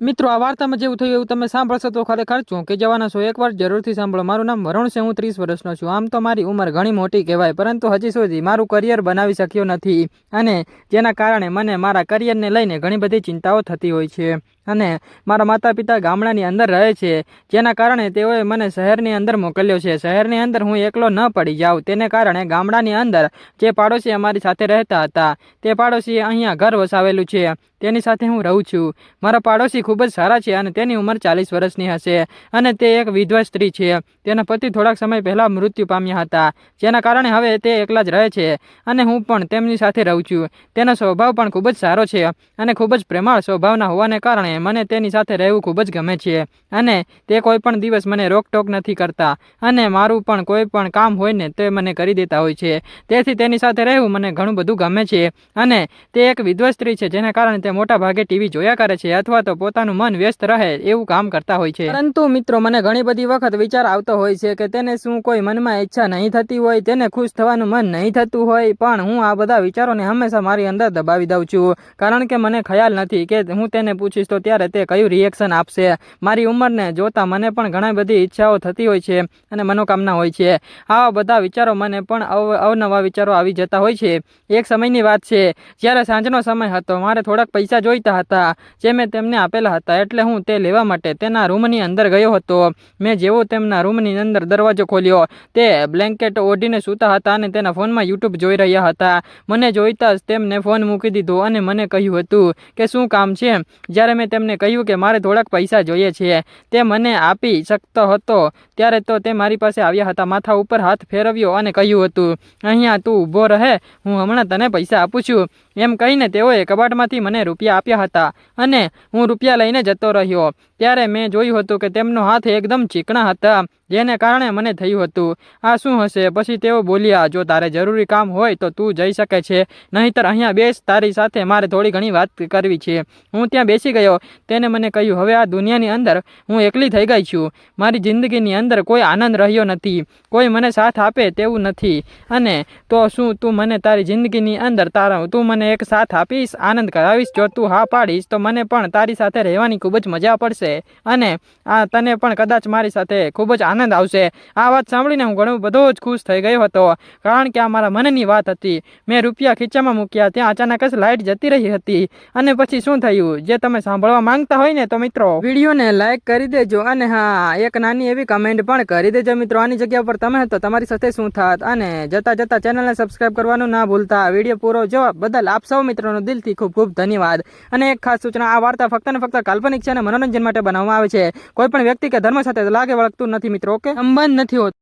મિત્રો, આ વાર્તામાં જેવું થયું એવું તમે સાંભળશો તો ખરેખર ચોંકી જવાના છો. એકવાર જરૂરથી સાંભળો. મારું નામ વરુણ છે, હું ત્રીસ વર્ષનો છું. આમ તો મારી ઉંમર ઘણી મોટી કહેવાય, પરંતુ હજી સુધી મારું કરિયર બનાવી શક્યો નથી અને જેના કારણે મને મારા કરિયરને લઈને ઘણી બધી ચિંતાઓ થતી હોય છે અને મારા માતા પિતા ગામડાની અંદર રહે છે, જેના કારણે તેઓએ મને શહેરની અંદર મોકલ્યો છે. શહેરની અંદર હું એકલો ન પડી જાઉં. તેને કારણે ગામડાની અંદર જે પાડોશી અમારી સાથે રહેતા હતા, તે પાડોશીએ અહીંયા ઘર વસાવેલું છે. તેની સાથે હું રહું છું. મારા પાડોશી ખૂબ જ સારા છે અને તેની ઉંમર ચાલીસ વર્ષની હશે. અને તે એક વિધવા સ્ત્રી છે. તેના પતિ થોડાક સમય પહેલાં મૃત્યુ પામ્યા હતા. જેના કારણે હવે તે એકલા જ રહે છે. અને હું પણ તેમની સાથે રહું છું. તેનો સ્વભાવ પણ ખૂબ જ સારો છે અને ખૂબ જ પ્રેમાળ સ્વભાવના હોવાને કારણે મને તેની સાથે રહેવું ખૂબ જ ગમે છે. અને તે કોઈ પણ દિવસ મને રોકટોક નથી કરતા. અને મારું પણ કોઈ પણ કામ હોય ને તે મને કરી દેતા હોય છે. તેથી તેની સાથે રહેવું મને ઘણું બધું ગમે છે. અને તે એક વિધવા સ્ત્રી છે જેના કારણે તે મોટા ભાગે ટીવી જોયા કરે છે અથવા તો પોતાનું મન વ્યસ્ત રહે એવું કામ કરતા હોય છે. પરંતુ મિત્રો, મને ઘણી બધી વખત વિચાર આવતો હોય છે કે તેને શું કોઈ મનમાં ઈચ્છા નહીં થતી હોય, તેને ખુશ થવાનું મન નહીં થતું હોય, પણ હું આ બધા વિચારોને હંમેશા મારી અંદર દબાવી દઉં છું. કારણ કે મને ખ્યાલ નથી કે હું તેને પૂછીશ તો ત્યારે તે કયું રિએક્શન આપશે. મારી ઉંમરને જોતા મને પણ ઘણી બધી ઈચ્છાઓ થતી હોય છે અને મનોકામના હોય છે. આવા બધા વિચારો મને પણ અવ, અવનવા વિચારો આવી જતા હોય છે. એક સમયની વાત છે, જ્યારે સાંજનો સમય હતો, મારે થોડાક પૈસા જોઈતા હતા, જે મેં તેમને આપેલા હતા એટલે હું તે લેવા માટે તેના રૂમની અંદર ગયો હતો. મેં જેવો તેમના રૂમની અંદર દરવાજો ખોલ્યો, તે બ્લેન્કેટ ઓઢીને સૂતા હતા અને તેના ફોનમાં યુટ્યુબ જોઈ રહ્યા હતા. મને જોઈતા જ તેમને ફોન મૂકી દીધો અને મને કહ્યું હતું કે, શું કામ છે? જ્યારે મેં તેમને કહ્યું કે, મારે થોડાક પૈસા જોઈએ છે. તે મને આપી શકતો હતો, ત્યારે તો તે મારી પાસે આવ્યા હતા, માથા ઉપર હાથ ફેરવ્યો અને કહ્યું હતું, અહીંયા તું ઊભો રહે, હું હમણાં તને પૈસા આપું છું. એમ કહીને તેઓએ કબાટમાંથી મને રૂપિયા આપ્યા હતા અને હું રૂપિયા લઈને જતો રહ્યો. ત્યારે મેં જોયું હતું કે તેમનો હાથ એકદમ ચીકણા હતા. જેને કારણે મને થયું હતું. આ શું હશે? પછી તેઓ બોલ્યા, જો તારે જરૂરી કામ હોય તો તું જઈ શકે છે, નહીંતર અહીંયા બેસ, તારી સાથે મારે થોડી ઘણી વાત કરવી છે. હું ત્યાં બેસી ગયો. તેને મને કહ્યું, હવે આ દુનિયાની અંદર હું એકલી થઈ ગઈ છું. મારી જિંદગીની અંદર કોઈ આનંદ રહ્યો નથી. કોઈ મને સાથ આપે તેવું નથી. અને તો શું તું મને તારી જિંદગીની અંદર તારા, તું મને એક સાથ આપીશ, આનંદ કરાવીશ? જો તું હા પાડીશ, તો મને પણ તારી સાથે રહેવાની ખૂબ જ મજા પડશે. અને આ તને પણ કદાચ મારી સાથે ખૂબ જ આનંદ આવશે. આ વાત સાંભળીને હું ઘણો બધો જ ખુશ થઈ ગયો હતો. કારણ કે આ મારા મનની વાત હતી. મેં રૂપિયા ખીચામાં મૂક્યા. ત્યાં અચાનક જ લાઇટ જતી રહી હતી. અને પછી શું થયું? જે તમે સાંભળવા માંગતા હોય ને તો મિત્રો, વિડીયોને લાઇક કરી દેજો અને હા, એક નાની એવી કમેન્ટ પણ કરી દેજો મિત્રો. આની જગ્યા પર તમે તો તમારી સાથે શું થાત? અને જતા જતા ચેનલને સબસ્ક્રાઇબ કરવાનું ના ભૂલતા. વીડિયો પૂરો જોવા બદલ આપ સૌ મિત્રોનો દિલથી ખૂબ ખૂબ ધન્યવાદ. અને એક ખાસ સૂચના, આ વાર્તા ફક્ત ને ફક્ત કાલ્પનિક છે અને મનોરંજન માટે બનાવવામાં આવે છે. કોઈ પણ વ્યક્તિ કે ધર્મ સાથે લાગે વળગતું નથી મિત્રો. ઓકે? સંબંધ નથી હોતો.